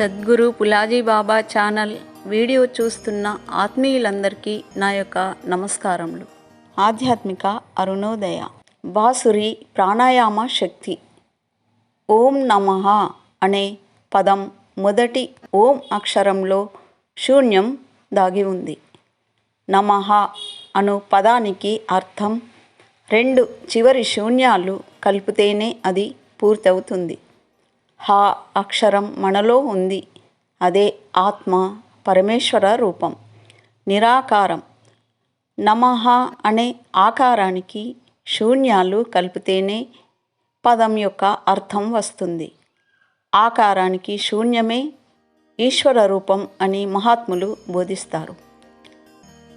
Sadhguru Pulaji Baba channel video చూస్తున్న ఆత్మీయులందరికీ నా యొక్క నమస్కారములు. ఆధ్యాత్మిక అరుణోదయ. బాసురి ప్రాణాయామ శక్తి. ఓం నమః అనే పదం మొదటి ఓం అక్షరంలో శూన్యం దాగి ఉంది. నమ అను పదానికి అర్థం రెండు చివరి శూన్యాలు కలిపితేనే అది పూర్తవుతుంది. హా అక్షరం మనలో ఉంది. అదే ఆత్మ పరమేశ్వర రూపం. నిరాకారం. నమః అనే ఆకారానికి శూన్యాలు కలిపితేనే పదం యొక్క అర్థం వస్తుంది. ఆకారానికి శూన్యమే ఈశ్వర రూపం అని మహాత్ములు బోధిస్తారు.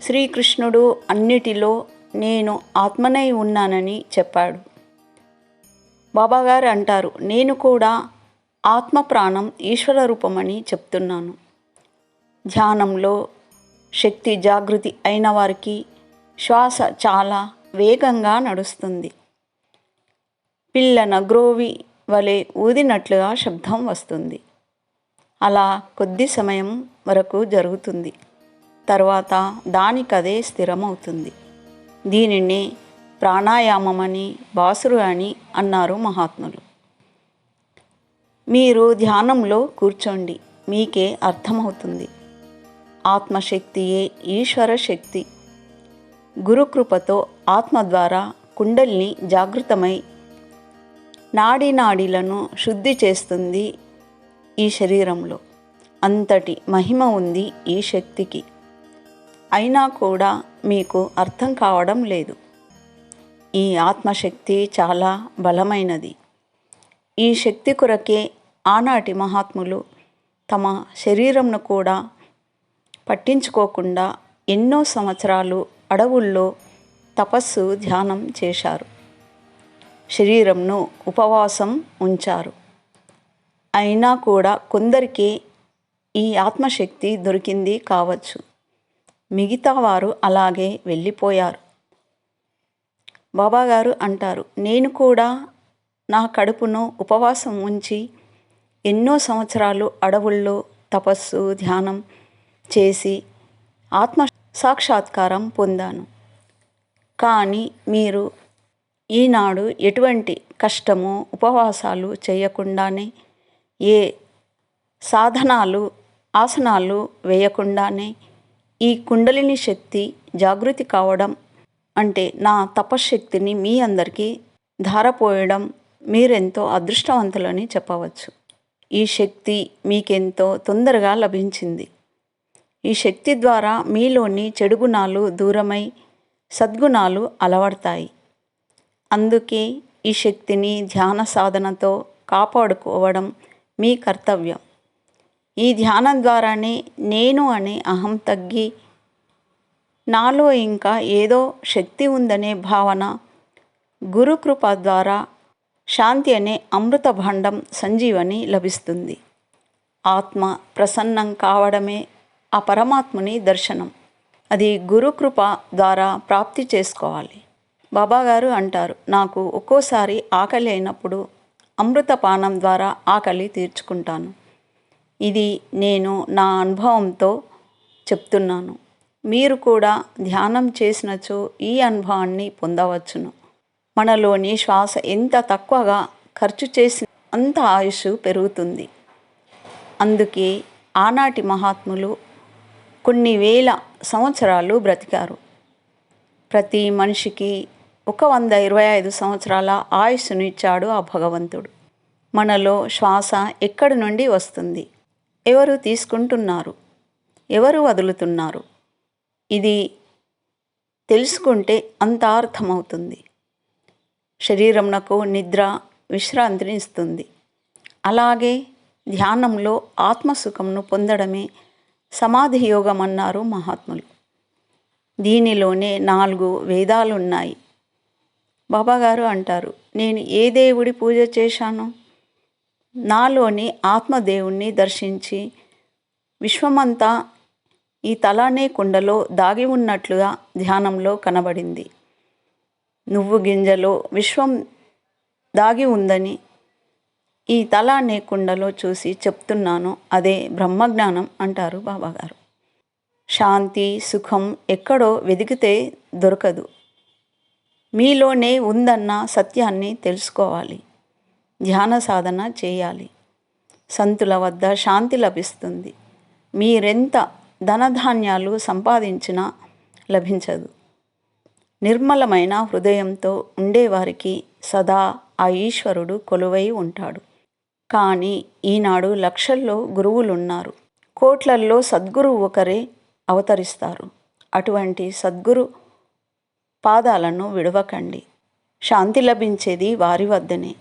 శ్రీకృష్ణుడు అన్నిటిలో నేను ఆత్మనై ఉన్నానని చెప్పాడు. బాబాగారు అంటారు నేను కూడా ఆత్మ ప్రాణం ఈశ్వర రూపమని చెప్తున్నాను. ధ్యానంలో శక్తి జాగృతి అయిన వారికి శ్వాస చాలా వేగంగా నడుస్తుంది. పిల్లన గ్రోవి వలె ఊదినట్లుగా శబ్దం వస్తుంది. అలా కొద్ది సమయం వరకు జరుగుతుంది. తర్వాత దానికదే స్థిరమవుతుంది. దీనిని ప్రాణాయామమని బాసురు అని అన్నారు మహాత్ములు. మీరు ధ్యానంలో కూర్చోండి. మీకే అర్థమవుతుంది. ఆత్మశక్తియే ఈశ్వర శక్తి. గురుకృపతో ఆత్మ ద్వారా కుండల్ని జాగృతమై నాడి నాడీలను శుద్ధి చేస్తుంది ఈ శరీరంలో. అంతటి మహిమ ఉంది ఈ శక్తికి. అయినా కూడా మీకు అర్థం కావడం లేదు. ఈ ఆత్మశక్తి చాలా బలమైనది. ఈ శక్తి కొరకే ఆనాటి మహాత్ములు తమ శరీరంను కూడా పట్టించుకోకుండా ఎన్నో సంవత్సరాలు అడవుల్లో తపస్సు ధ్యానం చేశారు. శరీరంను ఉపవాసం ఉంచారు. అయినా కూడా కొందరికి ఈ ఆత్మశక్తి దొరికింది కావచ్చు. మిగతా వారు అలాగే వెళ్ళిపోయారు. బాబాగారు అంటారు నేను కూడా నా కడుపును ఉపవాసం ఉంచి ఎన్నో సంవత్సరాలు అడవుల్లో తపస్సు ధ్యానం చేసి ఆత్మ సాక్షాత్కారం పొందాను. కానీ మీరు ఈనాడు ఎటువంటి కష్టము ఉపవాసాలు చేయకుండానే ఏ సాధనాలు ఆసనాలు వేయకుండానే ఈ కుండలిని శక్తి జాగృతి కావడం అంటే నా తపశ్శక్తిని మీ అందరికీ ధారపోయడం మీరెంతో అదృష్టవంతులని చెప్పవచ్చు. ఈ శక్తి మీకెంతో తొందరగా లభించింది. ఈ శక్తి ద్వారా మీలోని చెడు గుణాలు దూరమై సద్గుణాలు అలవడతాయి. అందుకే ఈ శక్తిని ధ్యాన సాధనతో కాపాడుకోవడం మీ కర్తవ్యం. ఈ ధ్యానం ద్వారానే నేను అనే అహం తగ్గి నాలో ఇంకా ఏదో శక్తి ఉందనే భావన గురుకృప ద్వారా శాంతి అనే అమృత భాండం సంజీవని లభిస్తుంది. ఆత్మ ప్రసన్నం కావడమే ఆ పరమాత్ముని దర్శనం. అది గురుకృప ద్వారా ప్రాప్తి చేసుకోవాలి. బాబాగారు అంటారు నాకు ఒక్కోసారి ఆకలి అయినప్పుడు అమృతపానం ద్వారా ఆకలి తీర్చుకుంటాను. ఇది నేను నా అనుభవంతో చెప్తున్నాను. మీరు కూడా ధ్యానం చేసినచో ఈ అనుభవాన్ని పొందవచ్చును. మనలోని శ్వాస ఎంత తక్కువగా ఖర్చు చేసిన అంత ఆయుష్ పెరుగుతుంది. అందుకే ఆనాటి మహాత్ములు కొన్ని వేల సంవత్సరాలు బ్రతికారు. ప్రతి మనిషికి ఒక వంద ఇరవై ఐదు సంవత్సరాల ఆయుస్సును ఇచ్చాడు ఆ భగవంతుడు. మనలో శ్వాస ఎక్కడి నుండి వస్తుంది? ఎవరు తీసుకుంటున్నారు? ఎవరు వదులుతున్నారు? ఇది తెలుసుకుంటే అంత అర్థమవుతుంది. శరీరంనకు నిద్ర విశ్రాంతిని ఇస్తుంది. అలాగే ధ్యానంలో ఆత్మసుఖంను పొందడమే సమాధి యోగం అన్నారు మహాత్ములు. దీనిలోనే నాలుగు వేదాలు ఉన్నాయి బాబాగారు అంటారు నేను ఏ దేవుడి పూజ చేశాను? నాలోని ఆత్మదేవుణ్ణి దర్శించి విశ్వమంతా ఈ తలానే కుండలో దాగి ఉన్నట్లుగా ధ్యానంలో కనబడింది. నువ్వు గింజలో విశ్వం దాగి ఉందని ఈ తల అనే కుండలో చూసి చెప్తున్నాను. అదే బ్రహ్మజ్ఞానం అంటారు బాబాగారు. శాంతి సుఖం ఎక్కడో వెదికితే దొరకదు. మీలోనే ఉందన్న సత్యాన్ని తెలుసుకోవాలి. ధ్యాన సాధన చేయాలి. సంతుల వద్ద శాంతి లభిస్తుంది. మీరెంత ధనధాన్యాలు సంపాదించినా లభించదు. నిర్మలమైన హృదయంతో ఉండేవారికి సదా ఆ ఈశ్వరుడు కొలువై ఉంటాడు. కానీ ఈనాడు లక్షల్లో గురువులున్నారు. కోట్లల్లో సద్గురువు ఒకరే అవతరిస్తారు. అటువంటి సద్గురు పాదాలను విడవకండి. శాంతి లభించేది వారి వద్దనే.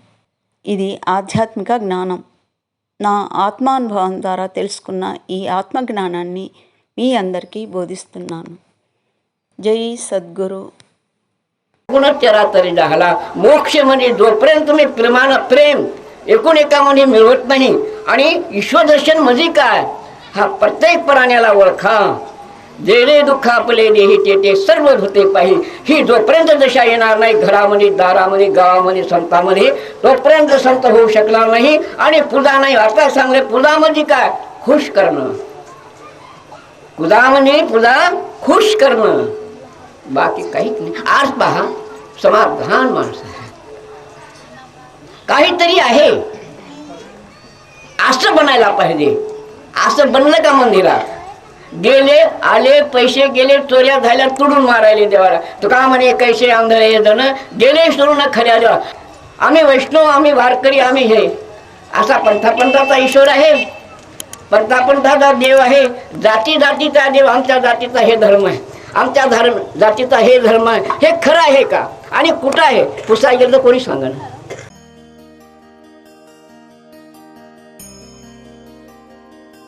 ఇది ఆధ్యాత్మిక జ్ఞానం. నా ఆత్మానుభవం ద్వారా తెలుసుకున్న ఈ ఆత్మజ్ఞానాన్ని మీ అందరికీ బోధిస్తున్నాను. జై సద్గురు. गुणचरातरी झाला मोक्ष म्हणजे जोपर्यंत तुम्ही प्रेमान प्रेम एकूण एकामध्ये मिळवत नाही आणि ईश्वरदर्शन म्हणजे काय हा प्रत्येक प्राण्याला ओळखा. जे रे दुःख आपले देही ते ते सर्व होते पाहि. ही जोपर्यंत दशा येणार नाही घरामध्ये दारामध्ये गावामध्ये संतामध्ये तोपर्यंत संत होऊ शकणार नाही आणि पूजा नाही. आता सांगले पूजा म्हणजे काय? खुश करणं. पूजा म्हणजे पूजा खुश करणं. बाकी काहीच नाही. आज पहा समाधान माणसं आहे. काहीतरी आहे. असं बनायला पाहिजे. असं बनलं का मंदिरात? गेले आले पैसे गेले चोऱ्या झाल्या तुडून मारायले देवाला. तुका म्हणे कैसे आंधळे जण? गेले सोडून खऱ्या देवा. आम्ही वैष्णव आम्ही वारकरी आम्ही हे. असा पंथापंथाचा ईश्वर आहे. पंथापंथाचा देव आहे. जाती जातीचा देव आमच्या जातीचा हे धर्म आहे. आमच्या धर्म जातीचा हे धर्म आहे. हे खरं आहे का? आणि कुठं आहे? पुसाय गेलं तर कोणी सांगा